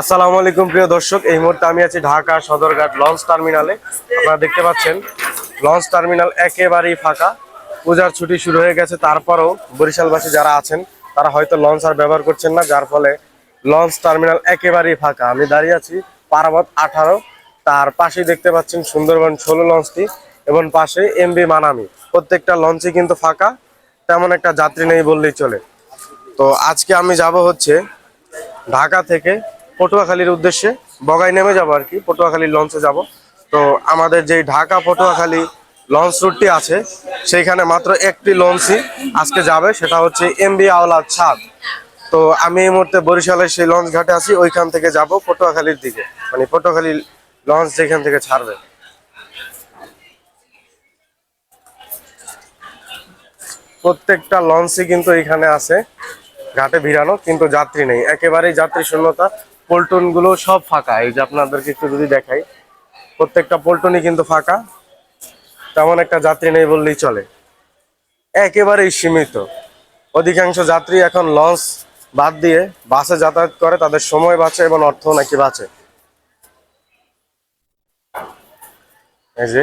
আসসালামু আলাইকুম প্রিয় দর্শক, এই মুহূর্তে আমি আছি ঢাকা সদরঘাট লঞ্চ টার্মিনালে। আপনারা দেখতে পাচ্ছেন, লঞ্চ টার্মিনাল একেবারেই ফাঁকা। পূজার ছুটি শুরু হয়ে গেছে, তারপরেও বরিশালবাসী যারা আছেন, তারা হয়তো লঞ্চ আর ব্যবহার করছেন না, যার ফলে লঞ্চ টার্মিনাল একেবারেই ফাঁকা। আমি দাঁড়িয়ে আছি পারাবত আঠারো, তার পাশেই দেখতে পাচ্ছেন সুন্দরবন ষোলো লঞ্চটি, এবং পাশে এমবি মানামি। প্রত্যেকটা লঞ্চই কিন্তু ফাঁকা, তেমন একটা যাত্রী নেই বললেই চলে। তো আজকে আমি যাব হচ্ছে ঢাকা থেকে পটুয়াখালীর উদ্দেশ্যে বগাই নেমে যাব আর কি পটুয়াখালীর লঞ্চে যাব। তো আমাদের যে ঢাকা পটুয়াখালী লঞ্চ রুটটি আছে, সেইখানে মাত্র একটি লঞ্চই আজকে যাবে, সেটা হচ্ছে এমবি আওলা ছাদ। তো আমি এই মুহূর্তে বরিশালের সেই লঞ্চ ঘাটে আছি, ওইখান থেকে যাব পটুয়াখালীর দিকে। মানে পটুয়াখালী লঞ্চ যেখান থেকে ছাড়বে। প্রত্যেকটা লঞ্চই কিন্তু এখানে আছে, ঘাটে ভিড়ানো, কিন্তু যাত্রী নেই। একেবারেই যাত্রী শূন্যতা পল্টনগুলো সব ফাঁকা। এই যে আপনাদেরকে একটু যদি দেখাই, প্রত্যেকটা পল্টনই কিন্তু ফাঁকা। তেমন একটা যাত্রী নেই বললেই চলে। একেবারেই সীমিত। অধিকাংশ যাত্রী এখন লঞ্চ বাদ দিয়ে বাসে যাতায়াত করে, তাদের সময় বাঁচে এবং অর্থ নাকি বাঁচে। এই যে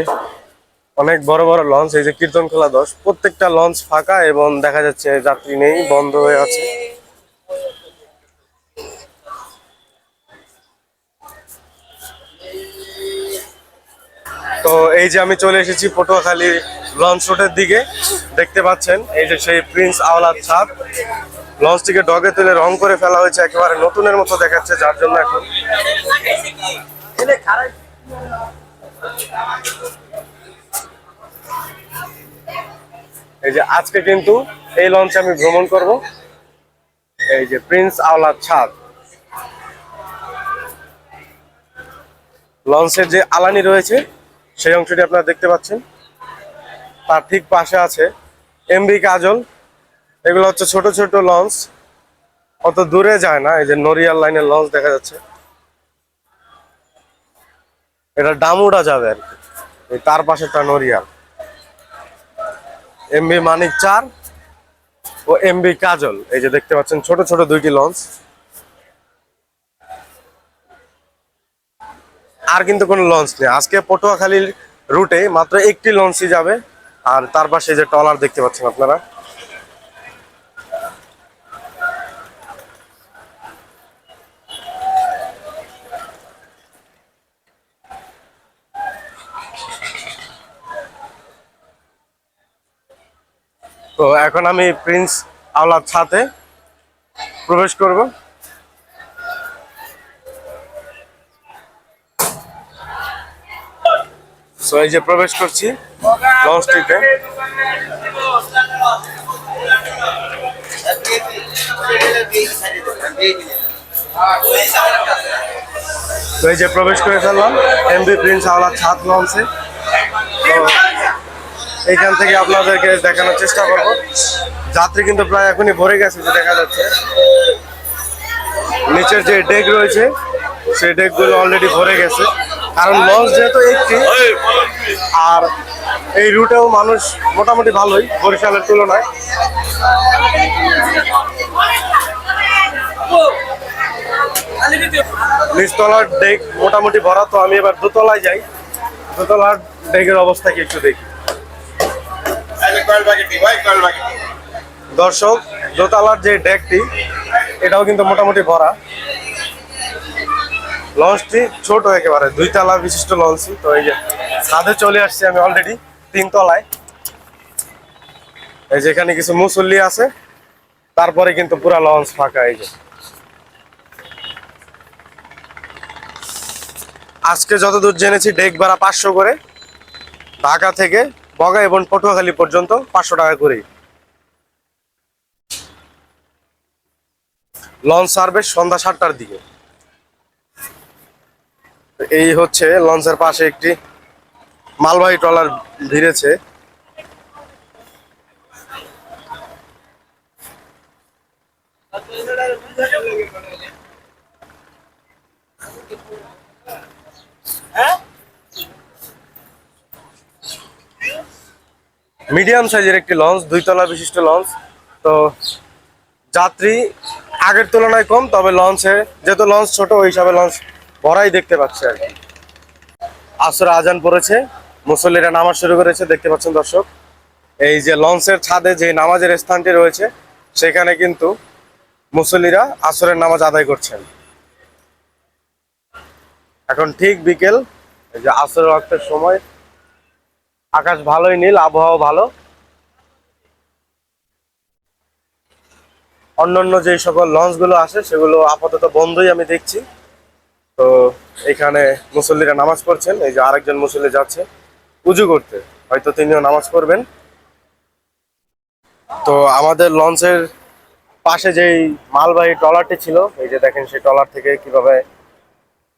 অনেক বড় বড় লঞ্চ, এই যে কীর্তনখোলা দশ, প্রত্যেকটা লঞ্চ ফাঁকা এবং দেখা যাচ্ছে যাত্রী নেই, বন্ধ হয়ে আছে। এই যে আমি চলে এসেছি পটুয়াখালী লঞ্চ রোডের দিকে, দেখতে পাচ্ছেন, এই যে সেই প্রিন্স আওলাদ ছাদ লঞ্চটিকে ডগে তুলে রং করে ফেলা হয়েছে, একেবারে নতুনের মতো দেখাচ্ছে যার জন্য এখন। এই যে আজকে কিন্তু এই লঞ্চে আমি ভ্রমণ করব। এই যে প্রিন্স আওলাদ ছাদ লঞ্চের যে আলানি রয়েছে সেই অংশটি আপনারা দেখতে পাচ্ছেন। তার ঠিক পাশে আছে এমবি কাজল। এগুলো হচ্ছে ছোট ছোট লঞ্চ। অত দূরে যায় না, এই যে নরিয়াল লাইনের লঞ্চ দেখা যাচ্ছে। এটা ডামুডা যাবে আর কি। তার পাশেটা নরিয়াল এমবি মানিক চার ও এমবি কাজল। এই যে দেখতে পাচ্ছেন, ছোট ছোট দুইটি লঞ্চ। আর কিন্তু কোনো লঞ্চ নেই। আজকে পটুয়াখালীর রুটে মাত্র একটি লঞ্চই যাবে। আর তার পাশে যে টলার দেখতে পাচ্ছেন আপনারা। তো এখন আমি প্রিন্স আওলাদ ছাতে প্রবেশ করব। সো এই প্রবেশ করছি লঞ্চটিতে তো এই যে প্রবেশ করে ফেললাম এমবি প্রিন্স আওলাদ ছাদ লঞ্চে তো এইখান থেকে আপনাদেরকে দেখানোর চেষ্টা করব। যাত্রী কিন্তু প্রায় এখনই ভরে গেছে, যে দেখা যাচ্ছে। নিচের যে ডেক রয়েছে, সেই ডেকগুলো অলরেডি ভরে গেছে। কারণ লঞ্চ যেহেতু একটি আর এই রুটেও মানুষ মোটামুটি ভালোই বরিশালের তুলনায়। নিচতলার ডেক মোটামুটি ভরা তো আমি এবার দোতলায় যাই। দোতলার ডেকের অবস্থা কি একটু দেখি। দর্শক দোতলার যে ডেকটি এটাও কিন্তু মোটামুটি ভরা। লঞ্চটি ছোট একেবারে দুই তলা বিশিষ্ট লঞ্চই। তো এই যে ছাদে চলে আসছি আমি অলরেডি তিন তলায় এই যে এখানে কিছু মুসল্লি আছে, তারপরে কিন্তু পুরা লঞ্চ ফাঁকা, এই যে। আজকে যতদূর জেনেছি, ডেক ভাড়া পাঁচশো করে। ঢাকা থেকে বগা এবং পটুয়াখালী পর্যন্ত পাঁচশো টাকা করেই। লঞ্চ সার্ভিস সন্ধ্যা সাতটার দিকে। এই হচ্ছে লঞ্চের পাশে একটি মালবাহী ট্রলার ভিড়েছে। মিডিয়াম সাইজের একটি লঞ্চ দুই তলা বিশিষ্ট লঞ্চ। তো যাত্রী আগের তুলনায় কম, তবে লঞ্চে যেহেতু লঞ্চ ছোট, ওই হিসাবে লঞ্চ ভরাই দেখতে পাচ্ছে আর কি। আসর আজান পড়েছে, মুসল্লিরা নামাজ শুরু করেছে, দেখতে পাচ্ছেন দর্শক। এই যে লঞ্চের ছাদে যে নামাজের স্থানটি রয়েছে, সেখানে কিন্তু মুসল্লিরা আসরের নামাজ আদায় করছেন। এখন ঠিক বিকেল, এই যে আসরের ওয়াক্তের সময়। আকাশ ভালোই নীল আবহাওয়া ভালো। অন্যান্য যে সকল লঞ্চগুলো আসে, সেগুলো আপাতত বন্ধই আমি দেখছি। তো এখানে মুসল্লিরা নামাজ পড়ছেন, এই যে আরেকজন মুসল্লি যাচ্ছে উজু করতে। হয়তো তিনিও নামাজ পড়বেন। তো আমাদের লঞ্চের পাশে যেই মালবাহী ট্রলারটি ছিল, এই যে দেখেন সেই ট্রলার থেকে কীভাবে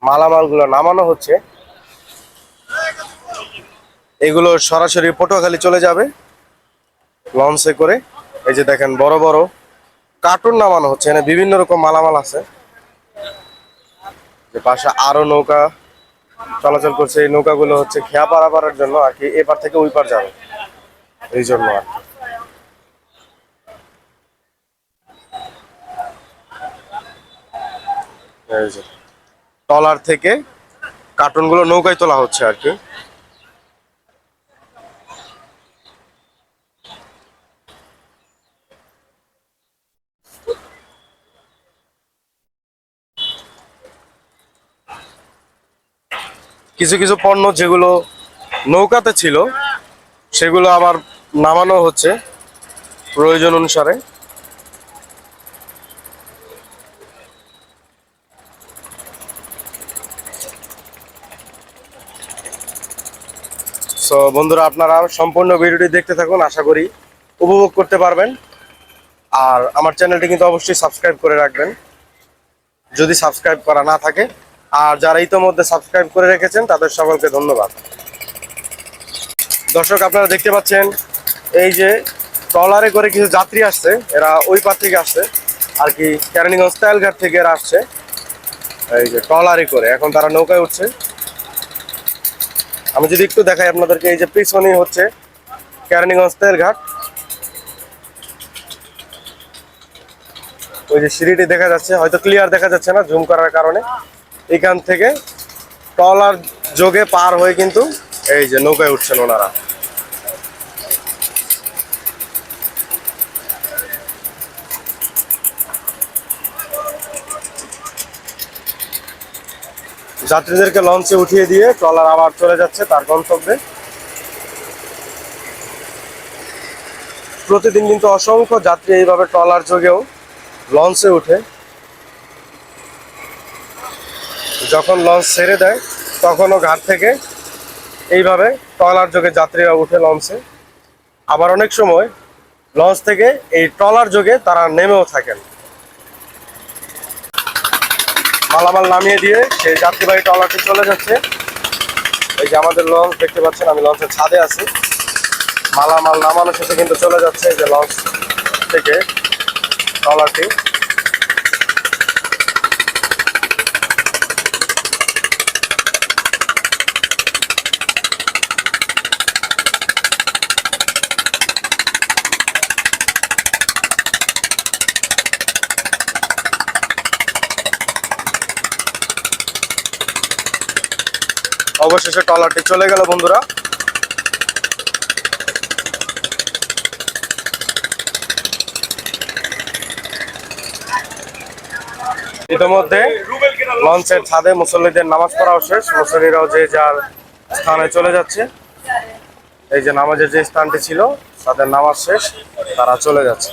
মালামালগুলো নামানো হচ্ছে। এগুলো সরাসরি পটুয়াখালী চলে যাবে লঞ্চে করে। এই যে দেখেন বড় বড় কার্টুন নামানো হচ্ছে, এখানে বিভিন্ন রকম মালামাল আছে। যে পাশে আরও নৌকা চলাচল করছে। এই নৌকাগুলো হচ্ছে খেয়া পারাপারের জন্য আর কি এপার থেকে ওই পার যাবে। এই জন্য আর কি। টলার থেকে কার্টুনগুলো নৌকায় তোলা হচ্ছে আর কি। কিছু কিছু পণ্য যেগুলো নৌকাতে ছিল, সেগুলো আবার নামানো হচ্ছে প্রয়োজন অনুসারে। সো বন্ধুরা, আপনারা সম্পূর্ণ ভিডিওটি দেখতে থাকুন, আশা করি উপভোগ করতে পারবেন। আর আমার চ্যানেলটি কিন্তু অবশ্যই সাবস্ক্রাইব করে রাখবেন। যদি সাবস্ক্রাইব করা না থাকে আর যারা ইতোমধ্যে সাবস্ক্রাইব করে রেখেছেন, তাদের সকলকে ধন্যবাদ। দর্শক, আপনারা দেখতে পাচ্ছেন, এই যে ট্রলারে করে কিছু যাত্রী আসছে, এরা ওই পার থেকে আসছে, আর কি ক্যারানিগঞ্জ তেলঘাট থেকে এরা আসছে। এই যে ট্রলারে করে, এখন তারা নৌকায় উঠছে। আমি যদি একটু দেখাই আপনাদেরকে, এই যে পিছনে হচ্ছে ক্যারানিগঞ্জ তেলঘাট। ওই যে সিঁড়িটি দেখা যাচ্ছে, হয়তো ক্লিয়ার দেখা যাচ্ছে না জুম করার কারণে। এখান থেকে ট্রলার যোগে পার হয়ে কিন্তু এই যে নৌকায় উঠছেন ওনারা। যাত্রীদেরকে লঞ্চে উঠিয়ে দিয়ে ট্রলার আবার চলে যাচ্ছে তার গন্তব্যে। প্রতিদিন কিন্তু অসংখ্য যাত্রী এইভাবে ট্রলার যোগেও লঞ্চে উঠে। যখন লঞ্চ ছেড়ে দেয়, তখনও ঘাট থেকে এইভাবে ট্রলার যোগে যাত্রীরা উঠে লঞ্চে আবার অনেক সময় লঞ্চ থেকে এই ট্রলার যোগে তারা নেমেও থাকেন। মালামাল নামিয়ে দিয়ে সেই যাত্রীবাহী ট্রলারটি চলে যাচ্ছে। এই যে আমাদের লঞ্চ দেখতে পাচ্ছেন, আমি লঞ্চের ছাদে আছি। মালামাল নামানো শেষে কিন্তু চলে যাচ্ছে যে লঞ্চ থেকে ট্রলারটি। অবশেষে ট্রলারটি চলে গেল, বন্ধুরা। ইতিমধ্যে লঞ্চের ছাদে মুসল্লিদের নামাজ পড়াও শেষ। মুসল্লিরাও যে যার স্থানে চলে যাচ্ছে, এই যে নামাজের যে স্থানটি ছিল, তাদের নামাজ শেষ, তারা চলে যাচ্ছে।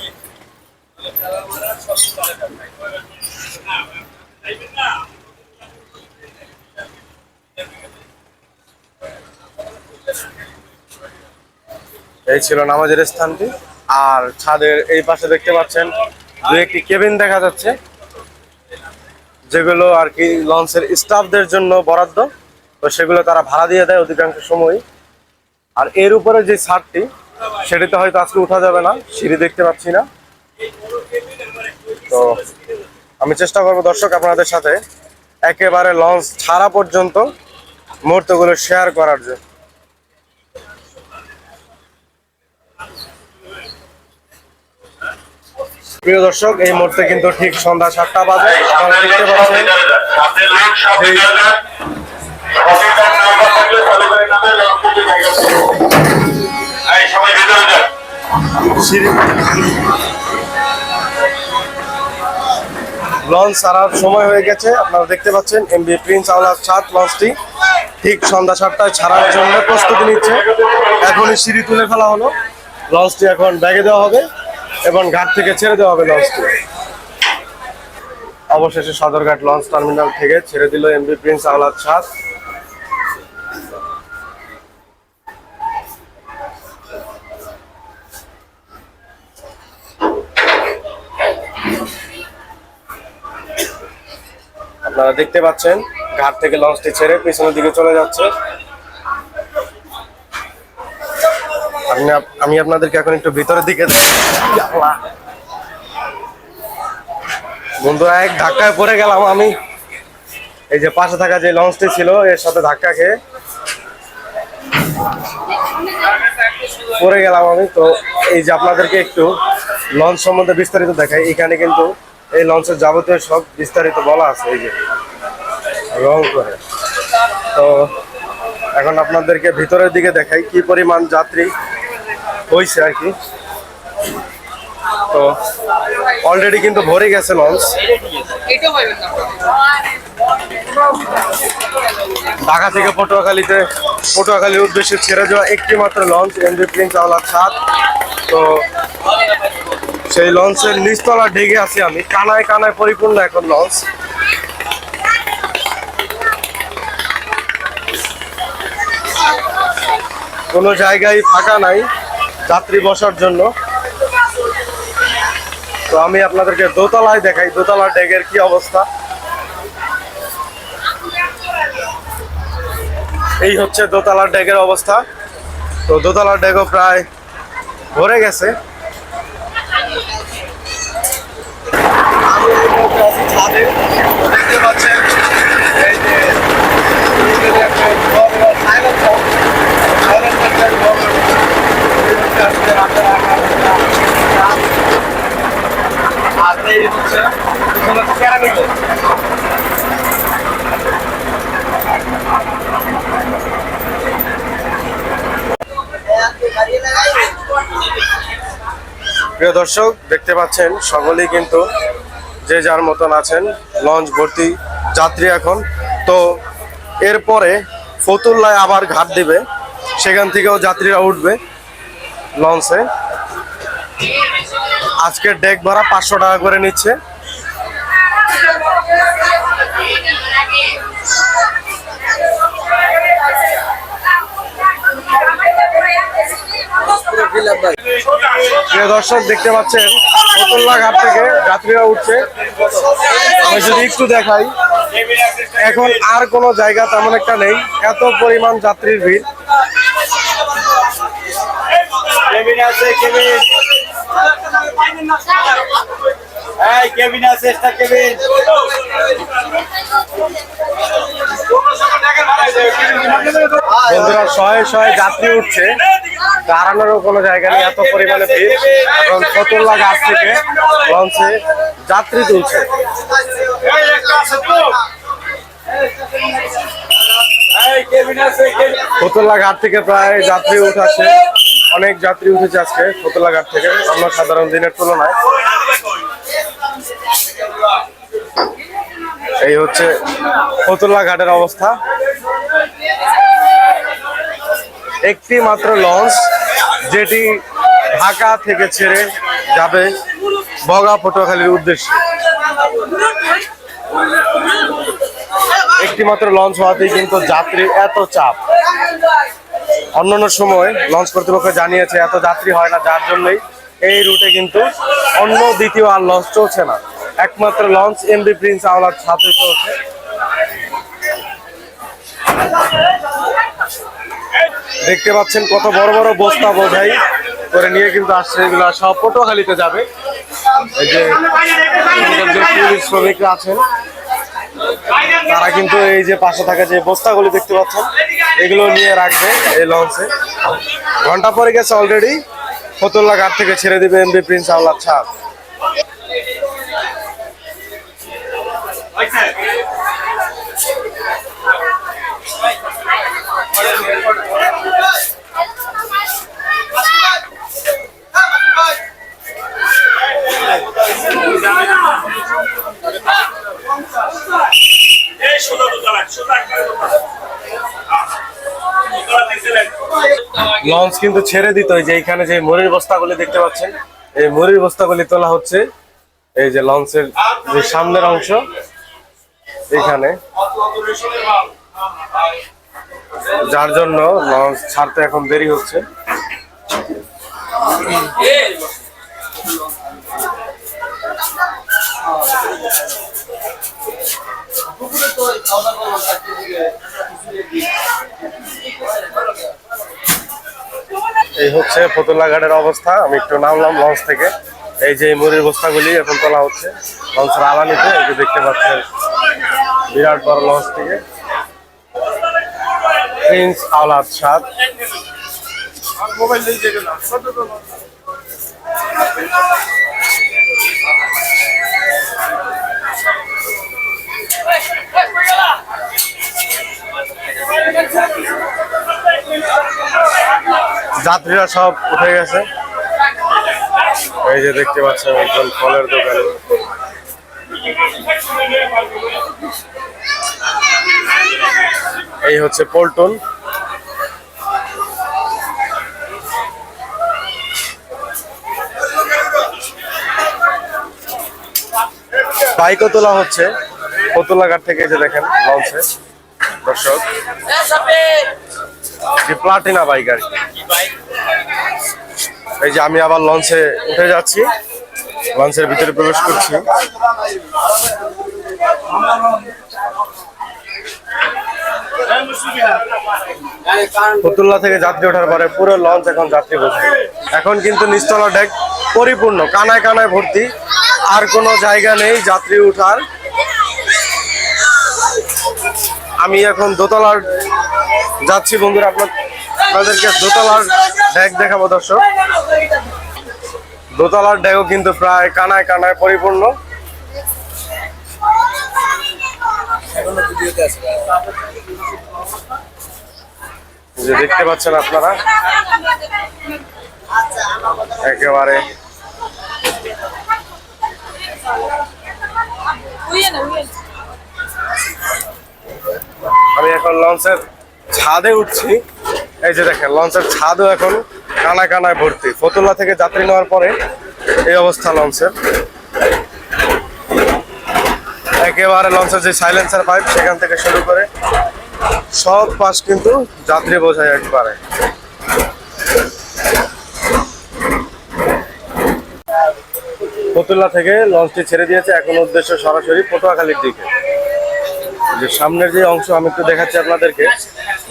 এই ছিল নামাজের স্থানটি। আর ছাদের এই পাশে দেখতে পাচ্ছেন দু একটি কেবিন দেখা যাচ্ছে, যেগুলো আর কি লঞ্চের স্টাফদের জন্য বরাদ্দ। তো সেগুলো তারা ভাড়া দিয়ে দেয় অধিকাংশ সময় আর এর উপরে যে ছাদটি, সেটিতে হয়তো আজকে উঠা যাবে না, সিঁড়ি দেখতে পাচ্ছি না। তো আমি চেষ্টা করব দর্শক আপনাদের সাথে একেবারে লঞ্চ ছাড়া পর্যন্ত মুহূর্তগুলো শেয়ার করার জন্য। প্রিয় দর্শক, এই মুহূর্তে কিন্তু ঠিক সন্ধ্যা সাতটা বাজে। আপনারা দেখতে পাচ্ছেন লঞ্চ ছাড়ার সময় হয়ে গেছে। আপনারা দেখতে পাচ্ছেন এমবি প্রিন্স আওলার সাত লঞ্চটি ঠিক সন্ধ্যা সাতটায় ছাড়ার জন্য প্রস্তুতি নিচ্ছে। এখনই সিঁড়ি তুলে ফেলা হলো। লঞ্চটি এখন ব্যাগে দেওয়া হবে। এবং ঘাট থেকে ছেড়ে দেওয়া হবে লঞ্চটি। অবশেষে সদরঘাট লঞ্চ টার্মিনাল থেকে ছেড়ে দিল এমবি প্রিন্স আওলাদ সাত আপনারা দেখতে পাচ্ছেন, ঘাট থেকে লঞ্চটি ছেড়ে পিছনের দিকে চলে যাচ্ছে। আমি আপনাদেরকে এখন একটু ভিতরের দিকে। বন্ধুরা, এক ধাক্কায় পড়ে গেলাম আমি। এই যে পাশে থাকা যে লঞ্চটি ছিল, এর সাথে ধাক্কা খেয়ে পড়ে গেলাম আমি। তো এই যে আপনাদেরকে একটু লঞ্চ সম্বন্ধে বিস্তারিত দেখাই। এখানে কিন্তু এই লঞ্চের যাবতীয় সব বিস্তারিত বলা আছে, এই যে রং করে। তো এখন আপনাদেরকে ভিতরের দিকে দেখাই, কি পরিমাণ যাত্রী হয়েছে আর কি। তো অলরেডি কিন্তু ভরে গেছে লঞ্চ ঢাকা থেকে পটুয়াখালীতে পটুয়াখালীর উদ্দেশ্যে ছেড়ে যাওয়া একটি মাত্র লঞ্চ এমডি প্রিন্স আওলাদ সাত তো সেই লঞ্চের নিচতলা ঢেকে আছি আমি। কানায় কানায় পরিপূর্ণ এখন লঞ্চ কোনো জায়গায় ফাঁকা নাই। যাত্রী বসার জন্য। তো আমি আপনাদেরকে দোতলায় দেখাই দোতলা ডেগের কি অবস্থা। এই হচ্ছে দোতলার ডেগের অবস্থা। তো দোতলার ডেগও প্রায় ভরে গেছে। এই যে, প্রিয় দর্শক, দেখতে পাচ্ছেন, সকলেই কিন্তু যে যার মতন আছেন, লঞ্চ ভর্তি যাত্রী এখন। তো এরপরে ফতুল্লায় আবার ঘাট দিবে, সেখান থেকেও যাত্রীরা উঠবে। লঞ্চে। আজকের ডেক ভাড়া পাঁচশো টাকা করে নিচ্ছে। দর্শক, দেখতে পাচ্ছেন ফতুল্লা ঘাট থেকে যাত্রীরা উঠছে। আমি যদি একটু দেখাই, এখন আর কোনো জায়গা তেমন একটা নেই। এত পরিমাণ যাত্রীর ভিড়। কেবিন আছে কেবিন। এই কেবিন আছে এক্সট্রা কেবিন। বন্ধুরা শয়ে শয়ে যাত্রী উঠছে। দাঁড়ানোরও কোনো জায়গা নেই এত পরিমাণে ভিড়। এখন ফতুল্লা ঘাট থেকে লঞ্চে যাত্রী তুলছে। ফতুল্লা ঘাট থেকে প্রায় যাত্রী উঠাচ্ছে অনেক যাত্রী উঠেছে আজকে ফতুল্লা ঘাট থেকে। অন্য সাধারণ দিনের তুলনায় এই হচ্ছে ফতুল্লা ঘাটের অবস্থা। একটি মাত্র লঞ্চ যেটি ঢাকা থেকে ছেড়ে যাবে বগা পটুয়াখালীর উদ্দেশ্যে। একটি মাত্র লঞ্চ হওয়াতেই কিন্তু যাত্রীর এত চাপ। অন্যান্য সময় লঞ্চ কর্তৃপক্ষ জানিয়েছে, এত যাত্রী হয় না, যার জন্যই এই রুটে কিন্তু অন্য দ্বিতীয় আর লঞ্চ চলছে না। একমাত্র লঞ্চ এমবি প্রিন্স আওলার সাথে চলছে। দেখতে পাচ্ছেন কত বড় বড় বস্তা বোঝাই করে নিয়ে কিন্তু আসছে এগুলো, সব পটুয়াখালীতে যাবে। এই যে পুলিশ শ্রমিকরা আছেন তারা কিন্তু এই যে পাশে থাকা যে বস্তাগুলি দেখতে পাচ্ছেন, এগুলো নিয়ে রাখবে এই লঞ্চে। ঘণ্টা পরে গেছে অলরেডি ফতুল্লা ঘাট থেকে ছেড়ে দিবে এমবি প্রিন্স আওলার ছাদ এই সোজা দোতলা সোজা লঞ্চ কিন্তু ছেড়ে দিত যে এখানে যে মুড়ির বস্তাগুলি দেখতে পাচ্ছেন এই মুড়ির বস্তাগুলি তোলা হচ্ছে এই যে লঞ্চের যে সামনের অংশ এখানে যার জন্য লঞ্চ ছাড়তে এখন দেরি হচ্ছে। এই হচ্ছে ফতুল্লা ঘাটের অবস্থা। আমি একটু নামলাম লঞ্চ থেকে। এই যে মুড়ির বস্তাগুলি এখন তোলা হচ্ছে। লঞ্চের আলানিতে এই যে দেখতে পাচ্ছেন, বিরাট বড় লঞ্চ থেকে। প্রিন্স আওলাদ সাদ। মোবাইল যাত্রীরা সব উঠে গেছে। এই যে দেখতে পাচ্ছেন একজন ফলের দোকানে। এই হচ্ছে পল্টন। বাইকও তোলা হচ্ছে। ফতুল্লাঘাট থেকে যে দেখেন লঞ্চে দর্শক, যে প্লাটিনা বাইক আর এই যে আমি আবার লঞ্চে উঠে যাচ্ছি, লঞ্চের ভিতরে প্রবেশ করছি। ফতুল্লা থেকে যাত্রী ওঠার পরে পুরো লঞ্চ এখন যাত্রী বসে। এখন কিন্তু নিচতলা ডেক পরিপূর্ণ, কানায় কানায় ভর্তি, আর কোনো জায়গা নেই যাত্রী উঠার। আমি এখন দোতলার যাচ্ছি, বন্ধুরা, আপনার আপনাদেরকে দোতলার ডেক দেখাবো, দর্শক। দোতলার ডেকও কিন্তু প্রায় কানায় কানায় পরিপূর্ণ। যে দেখতে পাচ্ছেন আপনারা, একেবারে আমি এখন লঞ্চের ছাদে উঠছি। এই যে দেখেন, লঞ্চের ছাদও এখন কানায় কানায় ভর্তি। ফতুল্লা থেকে যাত্রী নেওয়ার পরে এই অবস্থা লঞ্চের। একেবারে লঞ্চের যে সাইলেন্সার পাইপ সেখান থেকে শুরু করে সব পাশ কিন্তু যাত্রী বোঝায় একবারে। ফতুল্লা থেকে লঞ্চটি ছেড়ে দিয়েছে, এখন উদ্দেশ্য সরাসরি পটুয়াখালীর দিকে। যে সামনের যে অংশ আমি একটু দেখাচ্ছি আপনাদেরকে।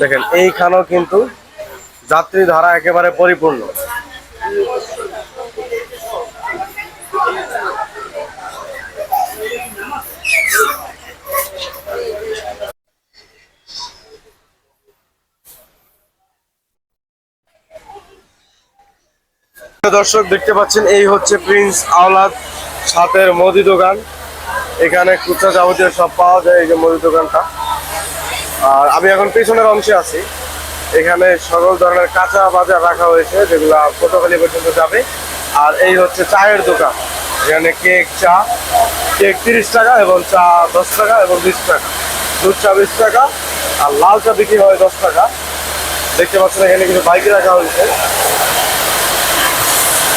দেখেন, এইখানেও কিন্তু যাত্রী ধারা একেবারে পরিপূর্ণ। দর্শক, দেখতে পাচ্ছেন, এই হচ্ছে প্রিন্স আওলাদ সাতের মুদি দোকান। এখানে খুচরা যাবতীয় সব পাওয়া যায় এই যে মুদি দোকানটা। আর আমি এখন পিছনের অংশে আছি। এখানে সকল ধরনের কাঁচা বাজার রাখা হয়েছে, যেগুলো পটুয়াখালী পর্যন্ত যাবে। আর এই হচ্ছে চায়ের দোকান। এখানে কেক, চা, কেক তিরিশ টাকা এবং চা দশ টাকা এবং বিশ টাকা। দুধ চা বিশ টাকা আর লাল চা বিক্রি হয় দশ টাকা। দেখতে পাচ্ছেন এখানে কিছু বাইক রাখা হয়েছে।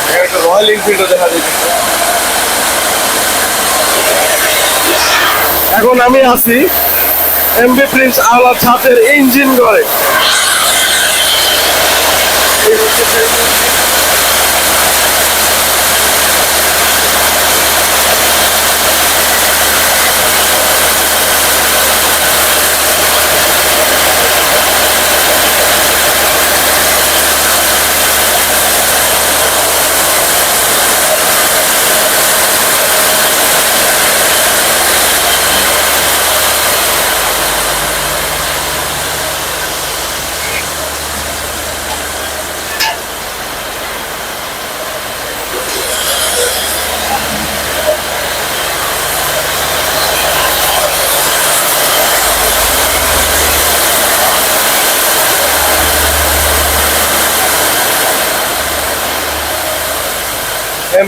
এখানে একটা রয়্যাল এনফিল্ডও দেখা যাচ্ছে। এখন আমি আছি এমবি প্রিন্স আওলা ছাতের ইঞ্জিন ঘরে।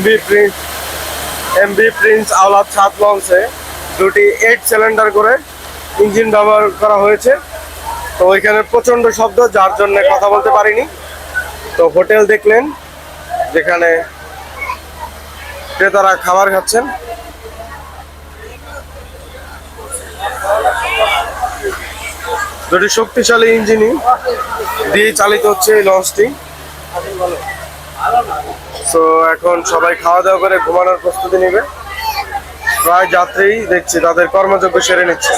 MB Prince MB Prince Awlad সাত লঞ্চে দুটি এইট সিলিন্ডার করে ইঞ্জিন ব্যবহার করা হয়েছে। তো ওইখানে প্রচণ্ড শব্দ, যার জন্য কথা বলতে পারিনি। তো হোটেল দেখলেন, যেখানে ক্রেতারা খাবার খাচ্ছেন। দুটি শক্তিশালী ইঞ্জিনই দিয়ে চালিত হচ্ছে এই লঞ্চটি তো এখন সবাই খাওয়া দাওয়া করে ঘুমানোর প্রস্তুতি নেবে। প্রায় যাত্রী দেখছি তাদের কর্মযোগ্য সেরে নিচ্ছে।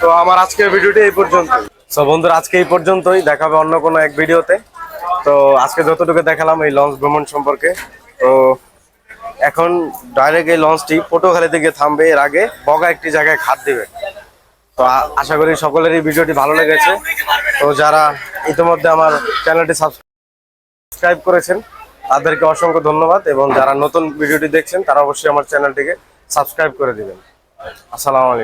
তো আমার আজকের ভিডিওটি এই পর্যন্ত। তো বন্ধুরা, আজকে এই পর্যন্তই। দেখাবে অন্য কোনো এক ভিডিওতে। তো আজকে যতটুকু দেখালাম এই লঞ্চ ভ্রমণ সম্পর্কে, তো এখন ডাইরেক্ট এই লঞ্চটি পটুখালিতে গিয়ে থামবে। এর আগে বগা একটি জায়গায় খাদ দেবে। তো আশা করি সকলেরই ভিডিওটি ভালো লেগেছে। তো যারা ইতিমধ্যে আমার চ্যানেলটি সাবস্ক্রাইব করেছেন, তাদেরকে অসংখ্য ধন্যবাদ এবং যারা নতুন ভিডিওটি দেখছেন, তারা অবশ্যই আমার চ্যানেলটিকে সাবস্ক্রাইব করে দিবেন। আসসালামু আলাইকুম।